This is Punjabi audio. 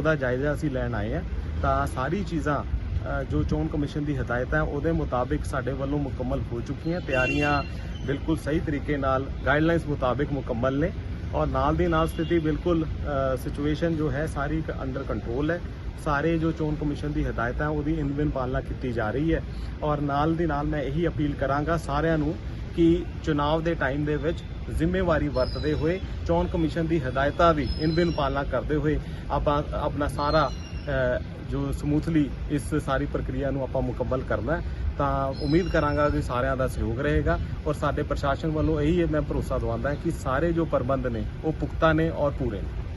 ਉਹਦਾ ਜਾਇਜ਼ਾ ਅਸੀਂ ਲੈਣ ਆਏ ਆ ਤਾਂ ਸਾਰੀ ਚੀਜ਼ਾਂ ਜੋ ਚੋਣ ਕਮਿਸ਼ਨ ਦੀ ਹਦਾਇਤ ਹੈ, ਉਹਦੇ ਮੁਤਾਬਿਕ ਸਾਡੇ ਵੱਲੋਂ ਮੁਕੰਮਲ ਹੋ ਚੁੱਕੀਆਂ ਤਿਆਰੀਆਂ ਬਿਲਕੁਲ ਸਹੀ ਤਰੀਕੇ ਨਾਲ ਗਾਈਡਲਾਈਨਸ ਮੁਤਾਬਿਕ ਮੁਕੰਮਲ ਨੇ। ਔਰ ਨਾਲ ਦੀ ਨਾਲ ਸਥਿਤੀ ਬਿਲਕੁਲ ਸਿਚੁਏਸ਼ਨ ਜੋ ਹੈ, ਸਾਰੀ ਅੰਡਰ ਕੰਟਰੋਲ ਹੈ। ਸਾਰੇ ਜੋ ਚੋਣ ਕਮਿਸ਼ਨ ਦੀ ਹਦਾਇਤਾਂ ਉਹਦੀ ਇਨ ਬਿਨ ਪਾਲਣਾ ਕੀਤੀ ਜਾ ਰਹੀ ਹੈ। ਔਰ ਨਾਲ ਦੀ ਨਾਲ ਮੈਂ ਇਹੀ ਅਪੀਲ ਕਰਾਂਗਾ ਸਾਰਿਆਂ ਨੂੰ ਕਿ ਚੁਣਾਵ ਦੇ ਟਾਈਮ ਦੇ ਵਿੱਚ ਜ਼ਿੰਮੇਵਾਰੀ ਵਰਤਦੇ ਹੋਏ ਚੋਣ ਕਮਿਸ਼ਨ ਦੀ ਹਦਾਇਤਾਂ ਦੀ ਇਨ ਬਿਨ ਪਾਲਣਾ ਕਰਦੇ ਹੋਏ ਆਪਾਂ ਆਪਣਾ ਸਾਰਾ ਜੋ ਸਮੂਥਲੀ ਇਸ ਸਾਰੀ ਪ੍ਰਕਿਰਿਆ ਨੂੰ ਆਪਾਂ ਮੁਕੰਮਲ ਕਰਨਾ ਤਾਂ ਉਮੀਦ ਕਰਾਂਗਾ ਕਿ ਸਾਰਿਆਂ ਦਾ ਸਹਿਯੋਗ ਰਹੇਗਾ ਔਰ ਸਾਡੇ ਪ੍ਰਸ਼ਾਸਨ ਵੱਲੋਂ ਇਹੀ ਮੈਂ ਭਰੋਸਾ ਦਵਾਉਂਦਾ ਕਿ ਸਾਰੇ ਜੋ ਪ੍ਰਬੰਧ ਨੇ ਉਹ ਪੁਖਤਾ ਨੇ ਔਰ ਪੂਰੇ ਨੇ।